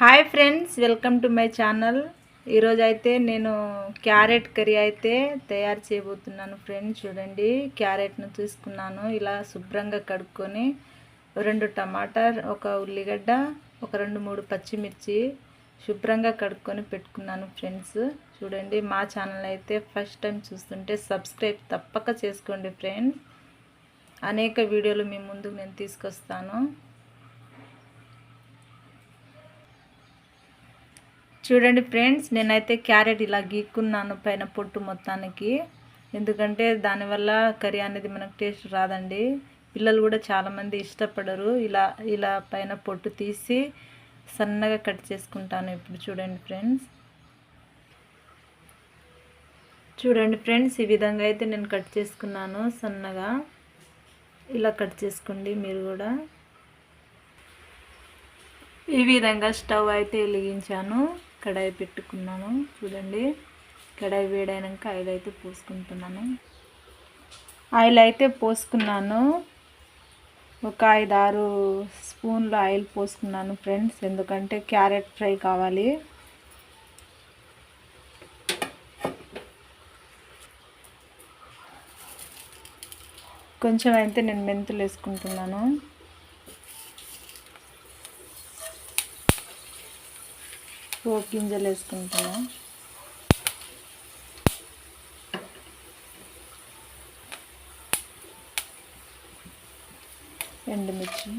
Hi friends welcome to my channel. ఈరోజు అయితే నేను క్యారెట్ కర్రీ అయితే తయారు చేయబోతున్నాను ఫ్రెండ్స్. చూడండి క్యారెట్ను తీసుకున్నాను ఇలా శుభ్రంగా కడుక్కొని రెండు టమాటా ఒక ఉల్లిగడ్డ ఒక రెండు మూడు పచ్చిమిర్చి శుభ్రంగా కడుక్కొని పెట్టుకున్నాను ఫ్రెండ్స్. చూడండి మా ఛానల్ అయితే ఫస్ట్ టైం చూస్తుంటే సబ్స్క్రైబ్ తప్పక చేసుకోండి ఫ్రెండ్స్. అనేక వీడియోలు మీ ముందుకు నేను తీసుకొస్తాను. చూడండి ఫ్రెండ్స్ నేనైతే క్యారెట్ ఇలా గీక్కున్నాను పైన పొట్టు మొత్తానికి. ఎందుకంటే దానివల్ల కర్రీ అనేది మనకు టేస్ట్ రాదండి. పిల్లలు కూడా చాలామంది ఇష్టపడరు. ఇలా ఇలా పైన పొట్టు తీసి సన్నగా కట్ చేసుకుంటాను ఇప్పుడు చూడండి ఫ్రెండ్స్. చూడండి ఫ్రెండ్స్ ఈ విధంగా అయితే నేను కట్ చేసుకున్నాను సన్నగా. ఇలా కట్ చేసుకోండి మీరు కూడా. ఈ విధంగా స్టవ్ అయితే వెలిగించాను. కడాయి పెట్టుకున్నాను. చూడండి కడాయి వేడైనాక ఆయిల్ అయితే పోసుకుంటున్నాను. ఆయిల్ అయితే పోసుకున్నాను. ఒక ఐదు ఆరు స్పూన్లు ఆయిల్ పోసుకున్నాను ఫ్రెండ్స్ ఎందుకంటే క్యారెట్ ఫ్రై కావాలి. కొంచెం అయితే నేను మెంతులు వేసుకుంటున్నాను. పోపు గింజలు వేసుకుంటున్నా. ఎండుమిర్చి.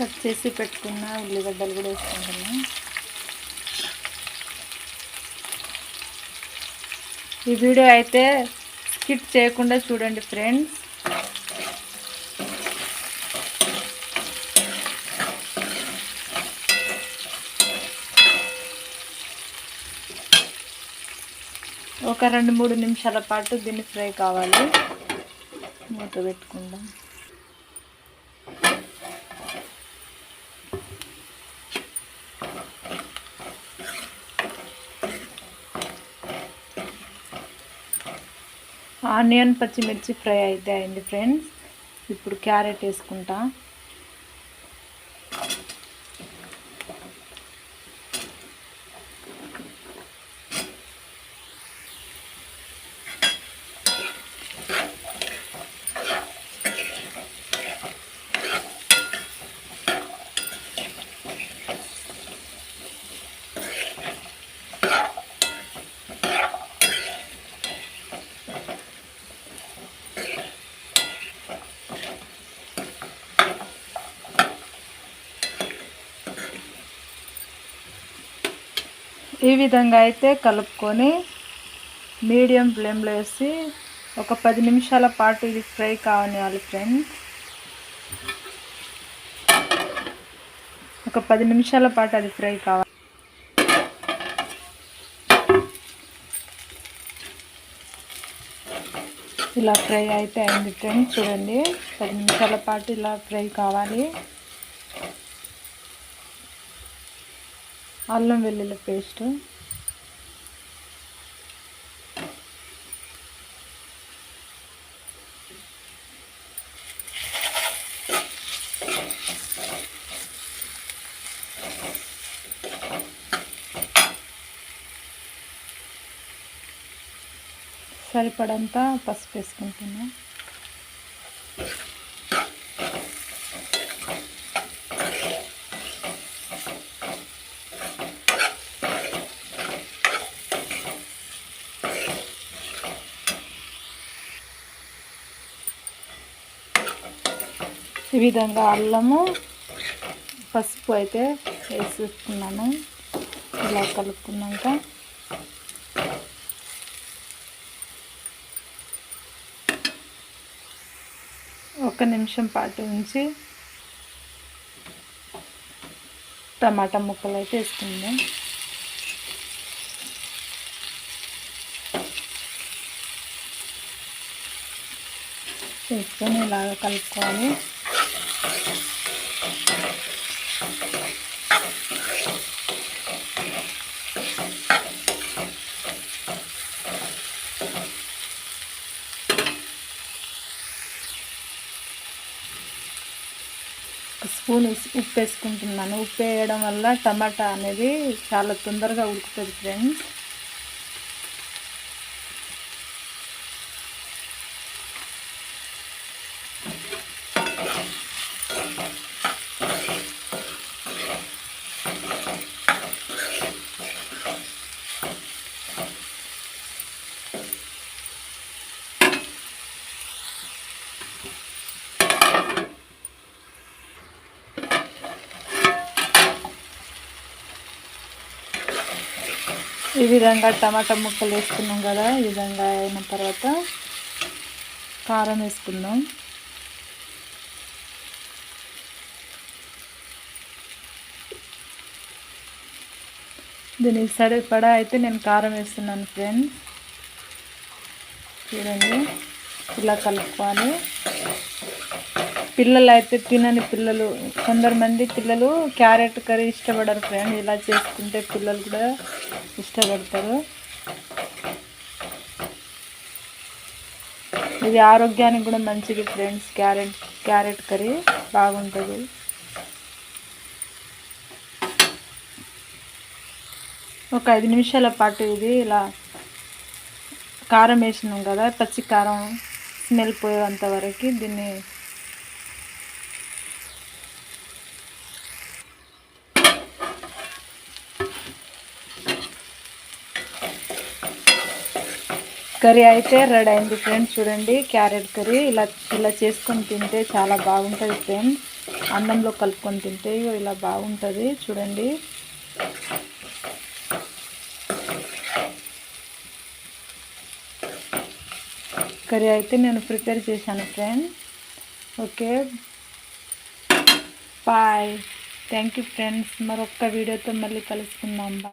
కట్ చేసి పెట్టుకున్న ఉల్లిగడ్డలు కూడా వేసుకుంటున్నా. ఈ వీడియో అయితే స్కిప్ చేయకుండా చూడండి ఫ్రెండ్స్. ఒక రెండు మూడు నిమిషాల పాటు దీన్ని ఫ్రై కావాలి. మూత పెట్టుకుందాం. ఆనియన్ పచ్చిమిర్చి ఫ్రై అయితే అయింది ఫ్రెండ్స్. ఇప్పుడు క్యారెట్ వేసుకుంటా. ఈ విధంగా అయితే కలుపుకొని మీడియం ఫ్లేమ్లో వేసి ఒక పది నిమిషాల పాటు ఇది ఫ్రై కావనివ్వాలి ఫ్రెండ్స్. ఒక పది నిమిషాల పాటు అది ఫ్రై కావాలి. ఇలా ఫ్రై అయితే అయింది ఫ్రెండ్స్. చూడండి పది నిమిషాల పాటు ఇలా ఫ్రై కావాలి. అల్లం వెల్లుల్లి పేస్ట్. సరిపడంతా పసుపు వేసుకుంటున్నాను ఈ విధంగా అల్లము పసుపు అయితే వేసుకున్నాను ఇలా కలుపుకున్నాక ఒక నిమిషం పాటు ఉంచి టమాటా ముక్కలు అయితే వేసుకుందాం. వేసుకొని ఇలాగ కలుపుకోవాలి. స్పూన్ ఉప్పు వేసుకుంటున్నాను. ఉప్పు వేయడం వల్ల టమాటా అనేది చాలా తొందరగా ఉడుకుతుంది ఫ్రెండ్స్. ఈ విధంగా టమాటా ముక్కలు వేసుకున్నాం కదా ఈ విధంగా అయిన తర్వాత కారం వేసుకుందాం. దీనికి సరిపడా అయితే నేను కారం వేస్తున్నాను ఫ్రెండ్స్. చూడండి ఇలా కలుపుకోవాలి పిల్లలు అయితే తినని పిల్లలు కొందరు మంది పిల్లలు క్యారెట్ కర్రీ ఇష్టపడరు ఫ్రెండ్ ఇలా చేసుకుంటే పిల్లలు కూడా ఇష్టపడతారు. ఇది ఆరోగ్యానికి కూడా మంచిది ఫ్రెండ్స్ క్యారెట్ క్యారెట్ కర్రీ బాగుంటుంది. ఒక ఐదు నిమిషాల పాటు ఇది ఇలా కారం వేసినాం కదా పచ్చి కారం స్మెల్ పోయేంత వరకు దీన్ని కర్రీ అయితే రెడీ అయింది ఫ్రెండ్స్. చూడండి క్యారెట్ కర్రీ ఇలా ఇలా చేసుకొని తింటే చాలా బాగుంటుంది ఫ్రెండ్స్. అన్నంలో కలుపుకొని తింటే ఇలా బాగుంటుంది. చూడండి. కర్రీ అయితే నేను ప్రిపేర్ చేశాను friends. Okay. Bye. Thank you friends. మరొక వీడియోతో మళ్ళీ కలుసుకుందాం. బాయ్.